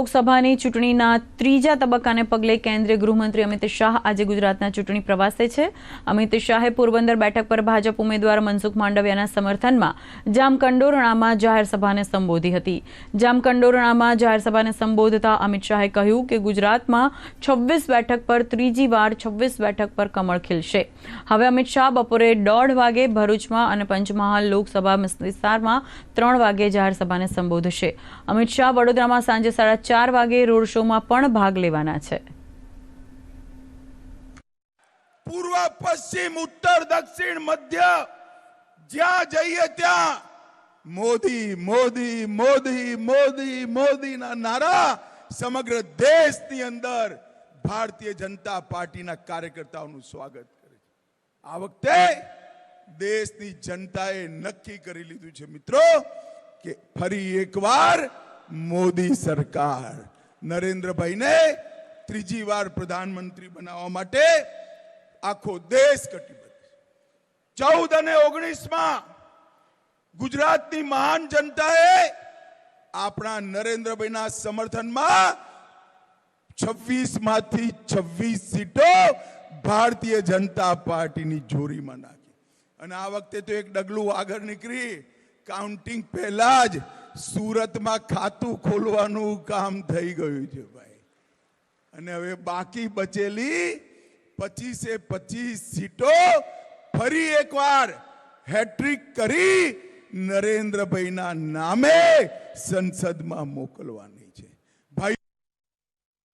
લોકસભાની ચૂંટણીના ત્રીજા તબક્કાને પગલે કેન્દ્રીય ગૃહમંત્રી અમિત શાહ આજે ગુજરાતના ચૂંટણી પ્રવાસે છે. અમિત શાહે પોરબંદર બેઠક પર ભાજપ ઉમેદવાર મનસુખ માંડવિયાના સમર્થનમાં જામકંડોરણામાં જાહેરસભાને સંબોધી હતી. જામકંડોરણામાં જાહેરસભાને સંબોધતા અમિત શાહે કહ્યું કે ગુજરાતમાં છવ્વીસ બેઠક પર ત્રીજી વાર છવ્વીસ બેઠક પર કમળ ખીલશે. હવે અમિત શાહ બપોરે દોઢ વાગે ભરૂચમાં અને પંચમહાલ લોકસભા વિસ્તારમાં ત્રણ વાગે જાહેર સભાને સંબોધશે. અમિત શાહ વડોદરામાં સાંજે સાડા ચાર વાગે રોડ શોમાં પણ ભાગ લેવાના છે. પૂર્વ, પશ્ચિમ, ઉત્તર, દક્ષિણ, મધ્ય, જ્યાં જઈએ ત્યાં મોદી મોદી મોદી મોદી, મોદીના નારા સમગ્ર દેશની અંદર ભારતીય જનતા પાર્ટીના કાર્યકર્તાઓનું સ્વાગત કરે છે. આ વખતે દેશની જનતાએ નક્કી કરી લીધું છે મિત્રો કે ફરી એકવાર મોદી સરકાર. નરેન્દ્રભાઈને ત્રીજી વાર પ્રધાનમંત્રી બનાવવા માટે આખો દેશ કટિબદ્ધ ચૌદ અને ઓગણીસમાં ગુજરાતની મહાન જનતાએ આપણા નરેન્દ્રભાઈના સમર્થનમાં છવ્વીસમાંથી છવ્વીસ સીટો ભારતીય જનતા પાર્ટીની જોરીમાં નાખી. અને આ વખતે તો એક ડગલું આગળ નીકળી. કાઉન્ટિંગ પહેલા જ સુરતમાં ખાતું ખોલવાનું કામ થઈ ગયું છે ભાઈ. અને હવે બાકી બચેલી પચીસે પચીસ સીટો ફરી એકવાર હેટ્રિક કરી નરેન્દ્રભાઈના નામે સંસદમાં મોકલવાની